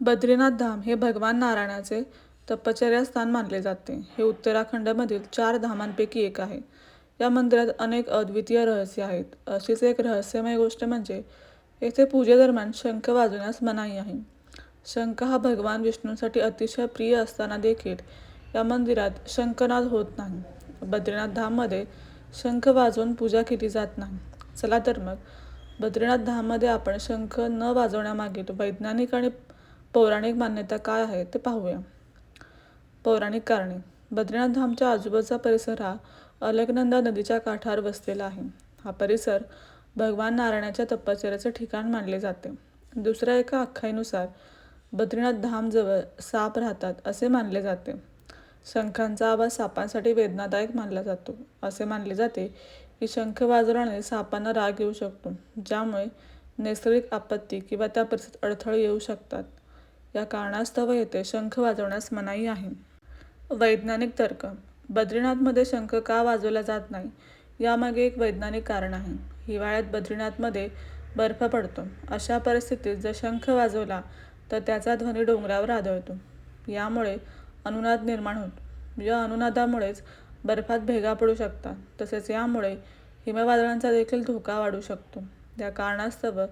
बद्रीनाथ धाम हे भगवान नारायणाचे तपश्चर्या स्थान मानले जाते. हे उत्तराखंडमधील चार धामांपैकी एक आहे. या मंदिरात अनेक अद्वितीय रहस्य आहेत. अशीच एक रहस्यमय गोष्ट म्हणजे येथे पूजेदरम्यान शंख वाजवण्यास मनाई आहे. शंख हा भगवान विष्णूंसाठी अतिशय प्रिय असताना देखील या मंदिरात शंखनाद होत नाही. बद्रीनाथ धाममध्ये शंख वाजवून पूजा केली जात नाही. चला तर मग बद्रीनाथ धाममध्ये आपण शंख न वाजवण्यामागील वैज्ञानिक आणि पौराणिक मान्यता काय आहे ते पाहूया. पौराणिक कारणे बद्रीनाथ धामच्या आजूबाजूचा परिसर हा अलकनंदा नदीच्या काठावर वसलेला आहे. हा परिसर भगवान नारायणाच्या तपश्चर्याचे ठिकाण मानले जाते. दुसऱ्या एका आख्यानुसार बद्रीनाथ धामजवळ साप राहतात असे मानले जाते. शंखांचा आवाज सापांसाठी वेदनादायक मानला जातो. असे मानले जाते की शंख वाजवल्याने सापांना राग येऊ शकतो, ज्यामुळे नैसर्गिक आपत्ती किंवा त्या परिसरात अडथळे येऊ शकतात. या कारणास्तव येथे शंख वाजवण्यास मनाई आहे. वैज्ञानिक तर्क बद्रीनाथमध्ये शंख का वाजवला जात नाही यामागे एक वैज्ञानिक कारण आहे. हिवाळ्यात बद्रीनाथमध्ये बर्फ पडतो. अशा परिस्थितीत जर शंख वाजवला तर त्याचा ध्वनी डोंगरावर आदळतो. यामुळे अनुनाद निर्माण होतो. या अनुनादामुळेच बर्फात भेगा पडू शकतात. तसेच यामुळे हिमवादळांचा देखील धोका वाढू शकतो. या कारणास्तव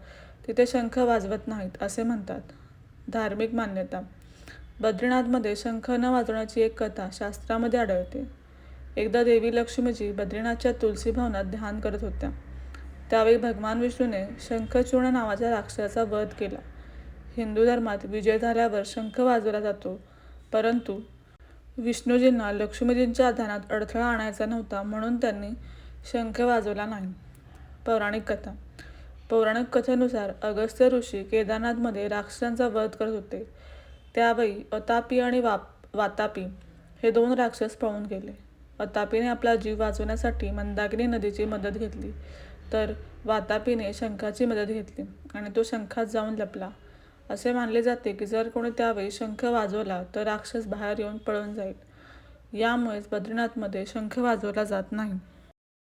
तिथे शंख वाजवत नाहीत असे म्हणतात. धार्मिक मान्यता बद्रीनाथमध्ये शंख न वाजवण्याची एक कथा शास्त्रामध्ये आढळते. एकदा देवी लक्ष्मीजी बद्रीनाथच्या तुलसी भवनात ध्यान करत होत्या. त्यावेळी भगवान विष्णूने शंखचूर्ण नावाच्या राक्षसाचा वध केला. हिंदू धर्मात विजय झाल्यावर शंख वाजवला जातो, परंतु विष्णूजींना लक्ष्मीजींच्या ध्यानात अडथळा आणायचा नव्हता म्हणून त्यांनी शंख वाजवला नाही. पौराणिक कथा पौराणिक कथेनुसार अगस्त्य ऋषी केदारनाथमध्ये राक्षसांचा वध करत होते. त्यावेळी अतापी आणि वाप वातापी हे दोन राक्षस पळून गेले. अतापीने आपला जीव वाचवण्यासाठी मंदाकिनी नदीची मदत घेतली तर वातापीने शंखाची मदत घेतली आणि तो शंखात जाऊन लपला. असे मानले जाते की जर कोणी त्यावेळी शंख वाजवला तर राक्षस बाहेर येऊन पळून जाईल. यामुळेच बद्रीनाथमध्ये शंख वाजवला जात नाही.